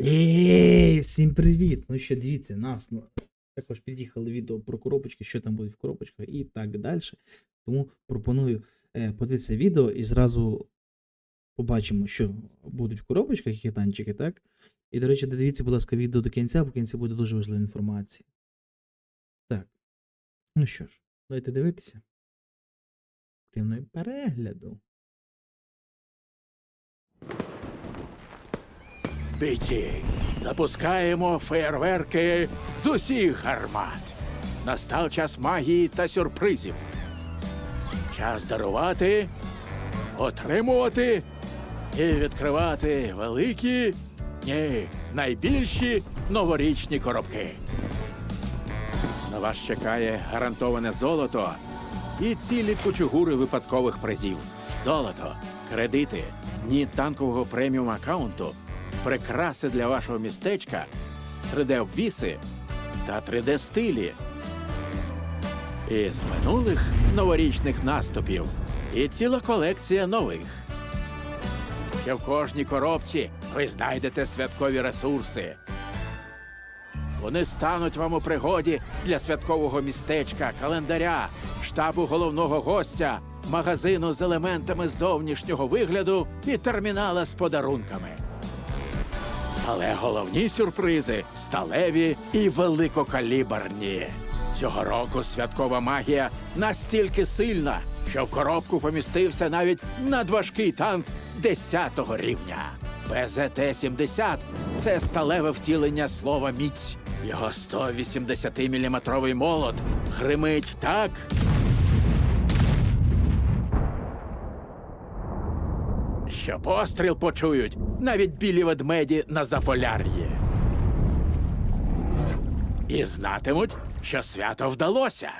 Ей, всім привіт! Ну що, дивіться, нас ну, також під'їхали відео про коробочки, що там буде в коробочках і так далі. Тому пропоную е, подивитися відео і зразу побачимо, що будуть в коробочках, які танчики, так? І, до речі, додивіться, будь ласка, відео до кінця, бо в кінці буде дуже важлива інформація. Так. Ну що ж, давайте дивитися. Приємного перегляду. Биті, запускаємо феєрверки з усіх гармат. Настав час магії та сюрпризів. Час дарувати, отримувати і відкривати великі, ні, найбільші новорічні коробки. На вас чекає гарантоване золото і цілі кучугури випадкових призів. Золото, кредити, дні танкового преміум аккаунту, прикраси для вашого містечка, 3D-обвіси та 3D-стилі. Із минулих новорічних наступів і ціла колекція нових. Ще в кожній коробці ви знайдете святкові ресурси. Вони стануть вам у пригоді для святкового містечка, календаря, штабу головного гостя, магазину з елементами зовнішнього вигляду і термінала з подарунками. Але головні сюрпризи сталеві і великокаліберні. Цього року святкова магія настільки сильна, що в коробку помістився навіть надважкий танк 10-го рівня. БЗТ-70 – це сталеве втілення слова міць. Його 180-мм молот гримить так, що постріл почують навіть білі ведмеді на Заполяр'ї. І знатимуть, що свято вдалося.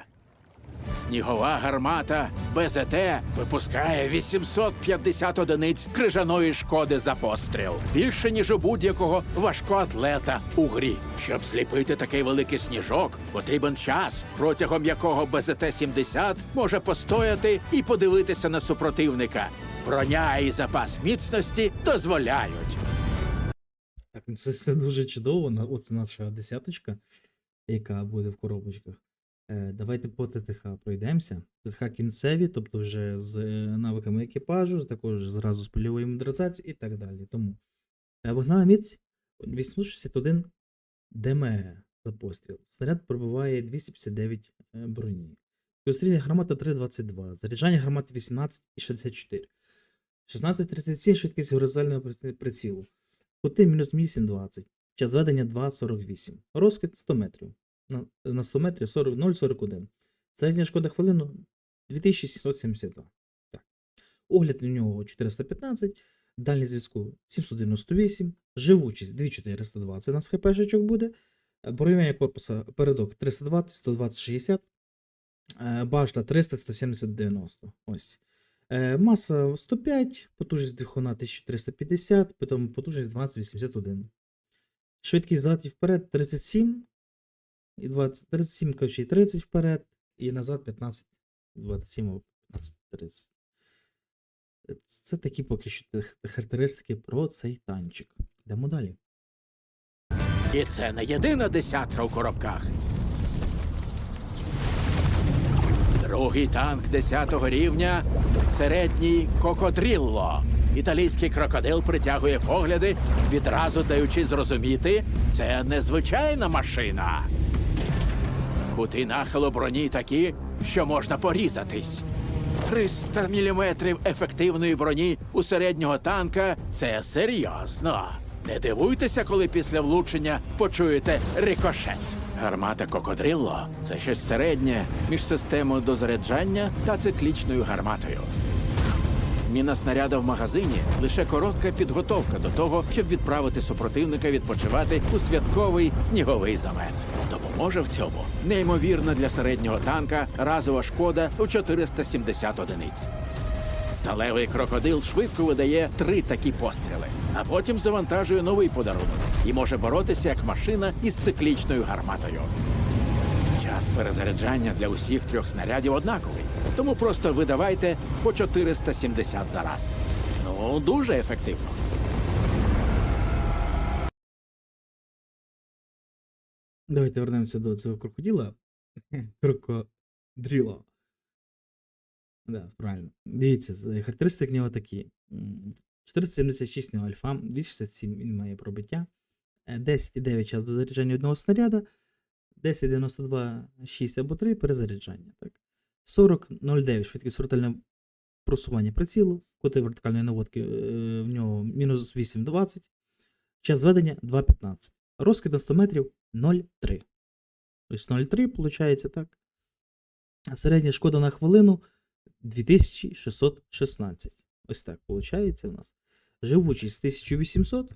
Снігова гармата БЗТ випускає 850 одиниць крижаної шкоди за постріл. Більше, ніж у будь-якого важкоатлета у грі. Щоб зліпити такий великий сніжок, потрібен час, протягом якого БЗТ-70 може постояти і подивитися на супротивника. Броня і запас міцності дозволяють. Так, ну це все дуже чудово. Оце наша десяточка, яка буде в коробочках. Е, давайте по ТТХ пройдемося. ТТХ кінцеві, тобто вже з е, навиками екіпажу, також зразу з польовою модернізацією і так далі. Тому е, вогнева міць 861 ДМГ за постріл. Снаряд пробиває 259 е, броні. Скорострільна гармата 3,22. Заряджання гармати 18,64. 16,37 швидкість горизонтального прицілу. Кути мінус 8,20. Час ведення 2,48. Розкид 100 метрів. На, на 100 метрів 40, 0,41. Середня шкода хвилину 2772. Так. Огляд у нього 415. Дальність зв'язку 798. Живучість 2402. Це у нас хпшечок буде. Е, корпуса передок 320, 120, 60. Е, Башта 300, 170, 90. Ось. Е, Маса 105, потужність двигуна 1350, потім потужність 1281. Швидкість взад і вперед 37, і 20, 37, коротше, і 30 вперед, і назад 15, 27 15, 30. Е, Це такі поки що характеристики про цей танчик. Йдемо далі. І це не єдина десятка у коробках. Другий танк 10-го рівня середній кокодрілло. Італійський крокодил притягує погляди, відразу даючи зрозуміти, це незвичайна машина. Кути нахилу броні такі, що можна порізатись. 300 мм ефективної броні у середнього танка це серйозно. Не дивуйтеся, коли після влучення почуєте рикошет. Гармата Кокодрилло це щось середнє між системою дозаряджання та циклічною гарматою. Зміна снаряда в магазині лише коротка підготовка до того, щоб відправити супротивника відпочивати у святковий сніговий замет. Допоможе в цьому неймовірна для середнього танка разова шкода у 470 одиниць. Сталевий крокодил швидко видає три такі постріли, а потім завантажує новий подарунок і може боротися як машина із циклічною гарматою. Час перезаряджання для усіх трьох снарядів однаковий, тому просто видавайте по 470 за раз. Ну, дуже ефективно. Давайте вернемося до цього крокодила. Крокодріла. Да, правильно. Дивіться, характеристики в нього такі. 476 нього альфа, 267 він має пробиття, е, 10,9 час до заряджання одного снаряда, 10,92 6 або 3 перезаряджання. Так. 40,09 швидкість ротального просування прицілу, коти вертикальної наводки е, в нього мінус 8,20, час зведення 2,15. Розкид на 100 метрів 0,3. Тобто 0,3 виходить так. Середня шкода на хвилину 2616. Ось так виходить у нас. Живучість 1800.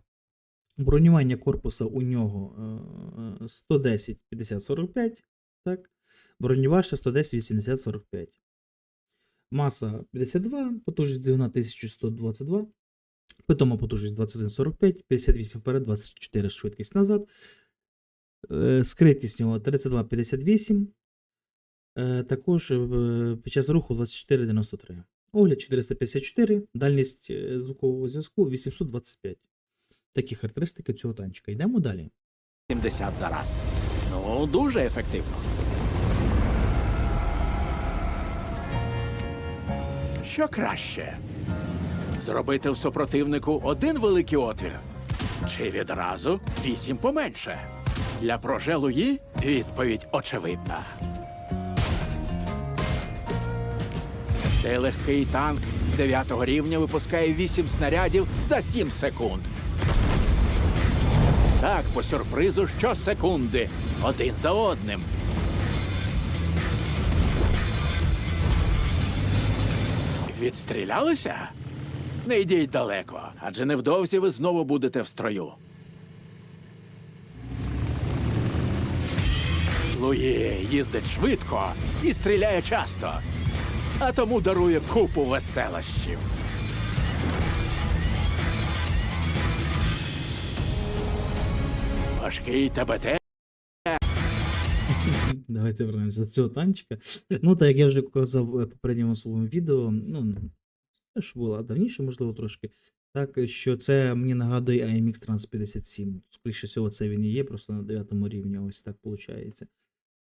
Бронювання корпуса у нього е, 110 50 45. Так. Бронювання 110 80 45. Маса 52, потужність двигуна 1122. Питома потужність 2145, 58 вперед, 24 швидкість назад. Е, Скритість нього 32,58. Е, Також е, під час руху 24,93. Огляд 454, дальність е, звукового зв'язку 825. Такі характеристики цього танчика. Йдемо далі. 70 за раз. Ну, дуже ефективно. Що краще? Зробити в супротивнику один великий отвір. Чи відразу вісім поменше? Для прожелуї відповідь очевидна. Цей легкий танк 9 рівня випускає 8 снарядів за 7 секунд. Так, по сюрпризу щосекунди, один за одним. Відстрілялися? Не йдіть далеко, адже невдовзі ви знову будете в строю. Луї їздить швидко і стріляє часто, а тому дарує купу веселощів. Важкий ТБТ Давайте вернемося до цього танчика. Ну, так як я вже казав в попередньому своєму відео, ну, те, що було давніше, можливо, трошки. Так, що це мені нагадує AMX Trans 57. Скоріше всього, це він і є, просто на 9 рівні, ось так виходить.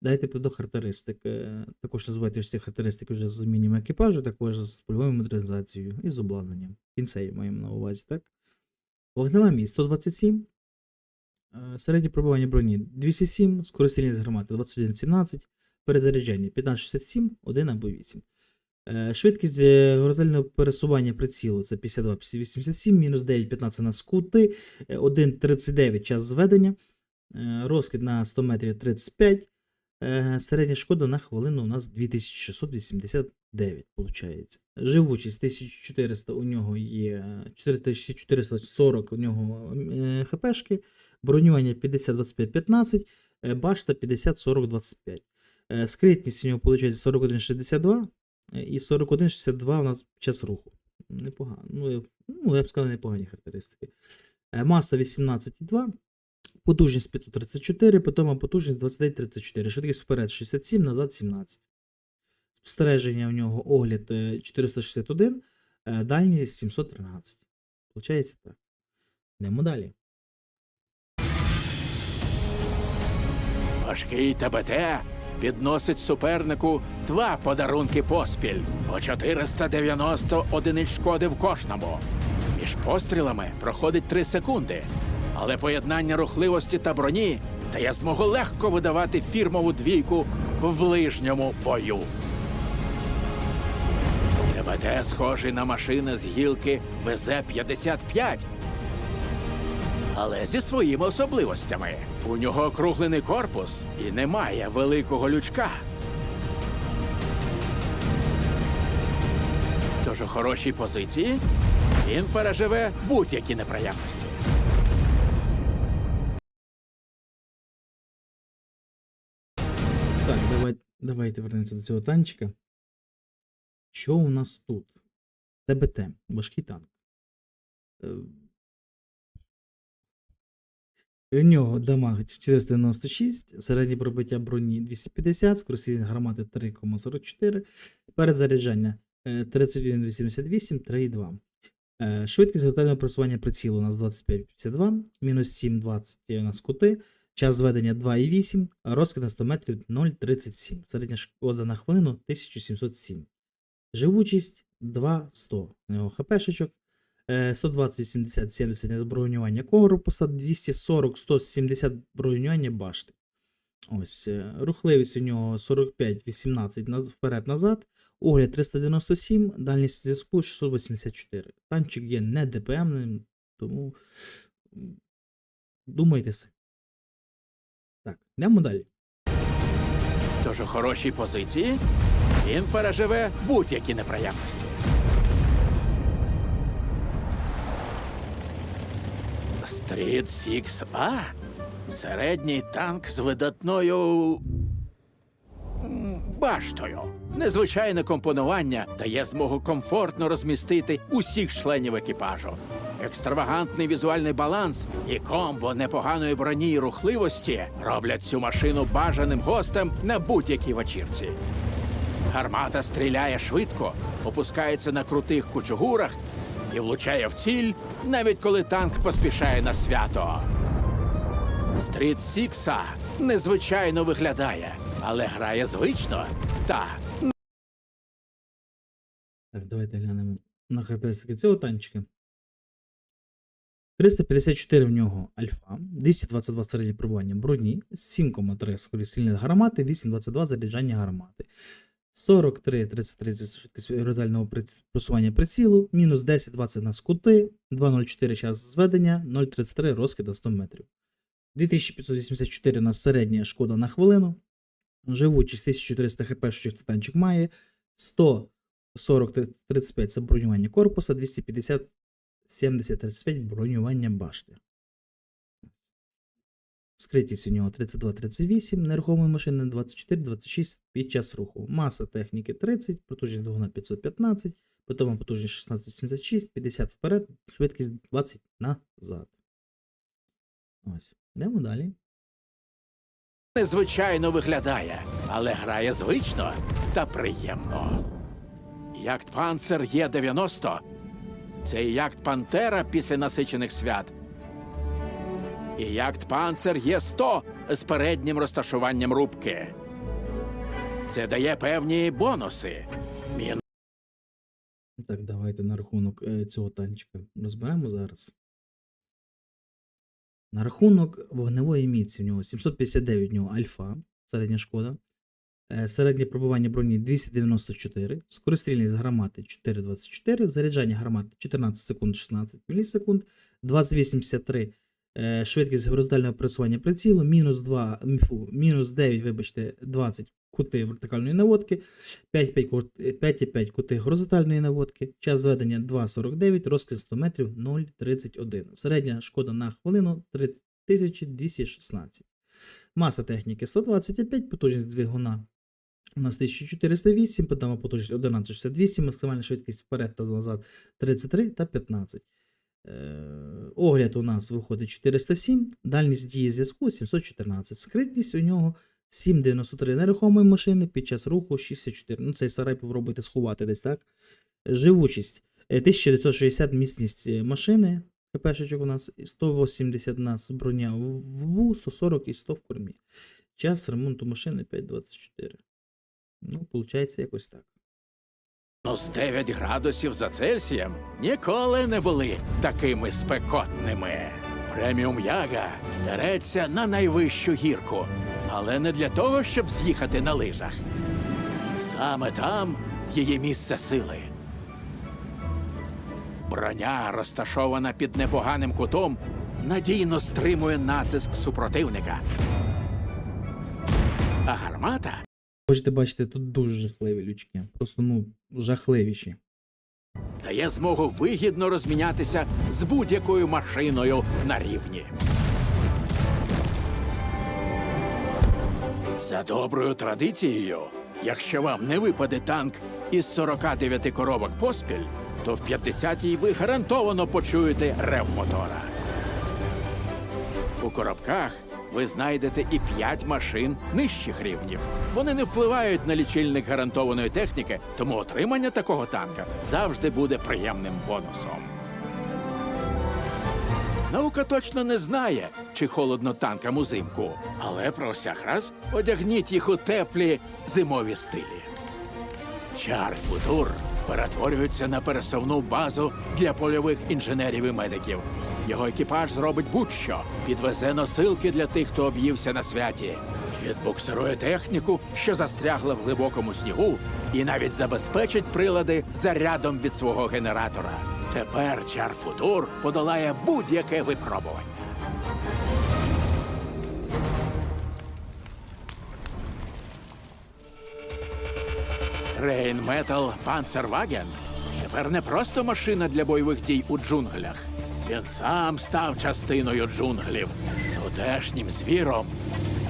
Дайте до характеристик. Е, Також називайте ці характеристики вже з змінами екіпажу, також з польовою модернізацією і з обладнанням. Кінцею маємо на увазі, так? Вогнева міць 127. Е, Середнє пробування броні 207, скорострільність гармати 21,17, перезаряджання 15,67, 1 або 8. Е, Швидкість е, горизонтального пересування прицілу це 52, 87, мінус 9,15 на скути, е, 1,39 час зведення, розкид на 100 метрів 35, е, середня шкода на хвилину у нас 2689, виходить. Живучість 1400 у нього є, 4440 у нього е, хпшки, бронювання 50-25-15, е, башта 50-40-25. Е, Скритність у нього виходить 41-62 е, і 41-62 у нас час руху. Непогано. Ну, я, ну, б сказав, непогані характеристики. Е, Маса 18,2, потужність 534, питома потужність 29-34, швидкість вперед 67, назад 17. Спостереження у нього огляд е, 461, е, дальність 713. Получається так. Йдемо далі. Важкий ТБТ підносить супернику два подарунки поспіль по 490 одиниць шкоди в кожному. Між пострілами проходить 3 секунди, але поєднання рухливості та броні дає змогу легко видавати фірмову двійку в ближньому бою. ТБТ схожий на машини з гілки ВЗ-55, але зі своїми особливостями. У нього округлений корпус і немає великого лючка. Тож у хорошій позиції він переживе будь-які неприємності. Давайте вернемося до цього танчика. Що у нас тут? ТБТ, важкий танк. Е, У нього дамаг 496, середнє пробиття броні 250, скорострільність гармати 3,44, передзаряджання е, 31,88, 3,2. Е, Швидкість готельного просування прицілу у нас 25,52, мінус 7,20 у нас кути, час зведення 2,8, а розкид на 100 метрів 0,37. Середня шкода на хвилину 1707. Живучість 2,100. У нього хпшечок. Е, 120, 80, 70 бронювання корпуса, 240, 170 бронювання башти. Ось, е, рухливість у нього 45, 18 вперед-назад, огляд 397, дальність зв'язку 684. Танчик є не ДПМним, тому думайте си. Так, йдемо далі. Тож у хорошій позиції він переживе будь-які неприємності. Стріт Сікс А середній танк з видатною баштою. Незвичайне компонування дає змогу комфортно розмістити усіх членів екіпажу. Екстравагантний візуальний баланс і комбо непоганої броні і рухливості роблять цю машину бажаним гостем на будь-якій вечірці. Гармата стріляє швидко, опускається на крутих кучугурах і влучає в ціль, навіть коли танк поспішає на свято. Стріт Сікса незвичайно виглядає, але грає звично та Так, давайте глянемо на характеристики цього танчика. 354 в нього альфа, 222 середнє пробування броні, 7,3 скорострільної гармати, 8,22 заряджання гармати. 43, 33 це швидкість горизонтального просування прицілу, мінус 10, 20 на скути, 2,04 час зведення, 0,33 розкид на 100 метрів. 2584 на середня шкода на хвилину. Живучість 1400 хп, що цей танчик має. 100 40 35 це бронювання корпуса, 250 70 35 бронювання башти. Скритість у нього 32-38, нерухомої машини 24-26 під час руху. Маса техніки 30, потужність двигуна 515, потім потужність 16-86, 50 вперед, швидкість 20 назад. Ось. Йдемо далі. незвичайно виглядає, але грає звично та приємно. Якт Панцер Є-90 це якт Пантера після насичених свят. І якт Панцер Є-100 з переднім розташуванням рубки. Це дає певні бонуси. Мін Так, давайте на рахунок е, цього танчика розберемо зараз. На рахунок вогневої міці в нього 759 в нього альфа, середня шкода. Е, Середнє пробування броні 294, скорострільність гармати 4,24, заряджання гармати 14 секунд 16 мілісекунд, 28,53 е, швидкість горизонтального пресування прицілу, мінус 2, фу, мінус 9, вибачте, 20 кути вертикальної наводки, 5,5 5,5 кути горизонтальної наводки, час зведення 2,49, розкид 100 метрів 0,31. Середня шкода на хвилину 3216. Маса техніки 125, потужність двигуна у нас 1408, потім потужність 1168, максимальна швидкість вперед та назад 33 та 15. Е, огляд у нас виходить 407, дальність дії зв'язку 714. Скритність у нього 7,93 нерухомої машини під час руху 64. Ну, цей сарай попробуйте сховати десь, так? Живучість е, 1960 міцність е, машини. ХПшечок у нас 180 у нас броня в в лбу, 140 і 100 в кормі. Час ремонту машини 5,24. Ну, виходить, якось так. Мінус 9 градусів за Цельсієм ніколи не були такими спекотними. Преміум Яга дереться на найвищу гірку, але не для того, щоб з'їхати на лижах. Саме там її місце сили. Броня, розташована під непоганим кутом, надійно стримує натиск супротивника. А гармата Можете бачити, тут дуже жахливі лючки. Просто ну, жахливіші. дає змогу вигідно розмінятися з будь-якою машиною на рівні. За доброю традицією, якщо вам не випаде танк із 49 коробок поспіль, то в 50-й ви гарантовано почуєте рев мотора. У коробках ви знайдете і 5 машин нижчих рівнів. Вони не впливають на лічильник гарантованої техніки, тому отримання такого танка завжди буде приємним бонусом. Наука точно не знає, чи холодно танкам узимку, але про всяк раз одягніть їх у теплі зимові стилі. Чар Футур перетворюється на пересувну базу для польових інженерів і медиків. Його екіпаж зробить будь-що, підвезе носилки для тих, хто об'ївся на святі, відбуксирує техніку, що застрягла в глибокому снігу, і навіть забезпечить прилади зарядом від свого генератора. Тепер Чар Футур подолає будь-яке випробування. Рейнметал Панцерваген тепер не просто машина для бойових дій у джунглях. Він сам став частиною джунглів, тутешнім звіром,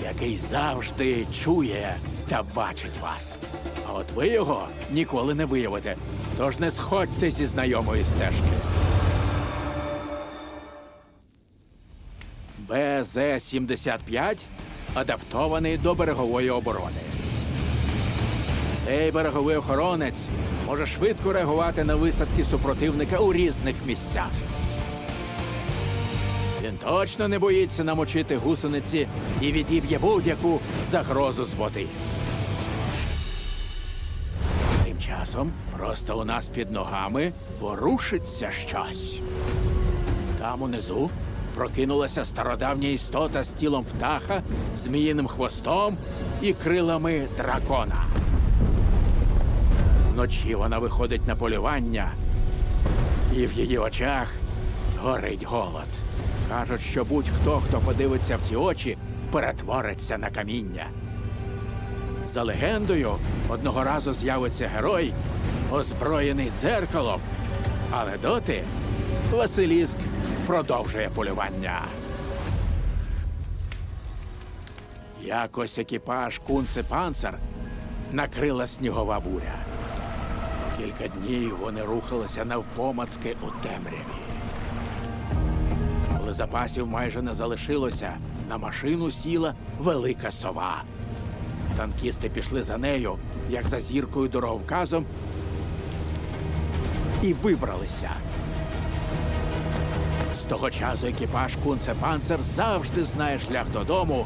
який завжди чує та бачить вас. А от ви його ніколи не виявите, тож не сходьте зі знайомої стежки. БЗ-75 адаптований до берегової оборони. Цей береговий охоронець може швидко реагувати на висадки супротивника у різних місцях. Точно не боїться намочити гусениці і відіб'є будь-яку загрозу з води. Тим часом просто у нас під ногами ворушиться щось. Там унизу прокинулася стародавня істота з тілом птаха, зміїним хвостом і крилами дракона. Вночі вона виходить на полювання, і в її очах горить голод. Кажуть, що будь-хто, хто подивиться в ці очі, перетвориться на каміння. За легендою, одного разу з'явиться герой, озброєний дзеркалом, але доти Василіск продовжує полювання. Якось екіпаж Кунце Панцер накрила снігова буря. Кілька днів вони рухалися навпомацки у темряві. Запасів майже не залишилося, на машину сіла велика сова. Танкісти пішли за нею, як за зіркою дороговказом, і вибралися. З того часу екіпаж Кунце Панцер завжди знає шлях додому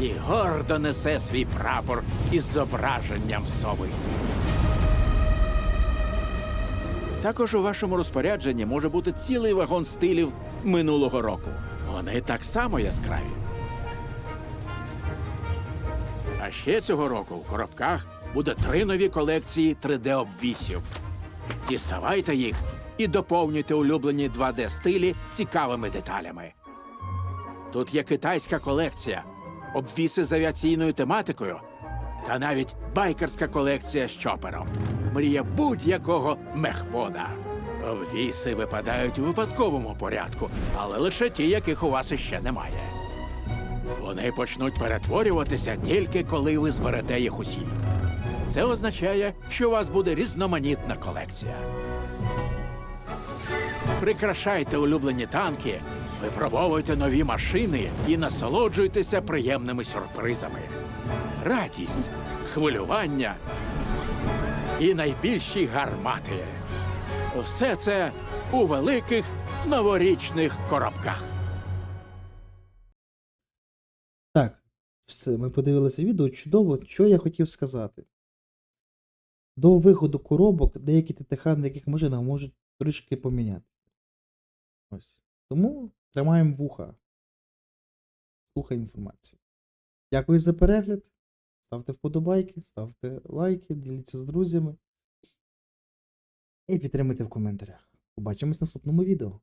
і гордо несе свій прапор із зображенням сови. Також у вашому розпорядженні може бути цілий вагон стилів минулого року. Вони так само яскраві. А ще цього року в коробках буде три нові колекції 3D-обвісів. Діставайте їх і доповнюйте улюблені 2D-стилі цікавими деталями. Тут є китайська колекція, обвіси з авіаційною тематикою та навіть байкерська колекція з чопером. Мрія будь-якого мехвода. Обвіси випадають у випадковому порядку, але лише ті, яких у вас іще немає. Вони почнуть перетворюватися тільки коли ви зберете їх усі. Це означає, що у вас буде різноманітна колекція. Прикрашайте улюблені танки, випробовуйте нові машини і насолоджуйтеся приємними сюрпризами. Радість, хвилювання і найбільші гармати. Все це у великих новорічних коробках. Так, все, ми подивилися відео. Чудово, що я хотів сказати. До виходу коробок деякі ТТХ на яких машинах можуть трішки поміняти. Ось. Тому тримаємо вуха. Слухаємо інформацію. Дякую за перегляд. Ставте вподобайки, ставте лайки, діліться з друзями. І підтримуйте в коментарях. Побачимось в наступному відео.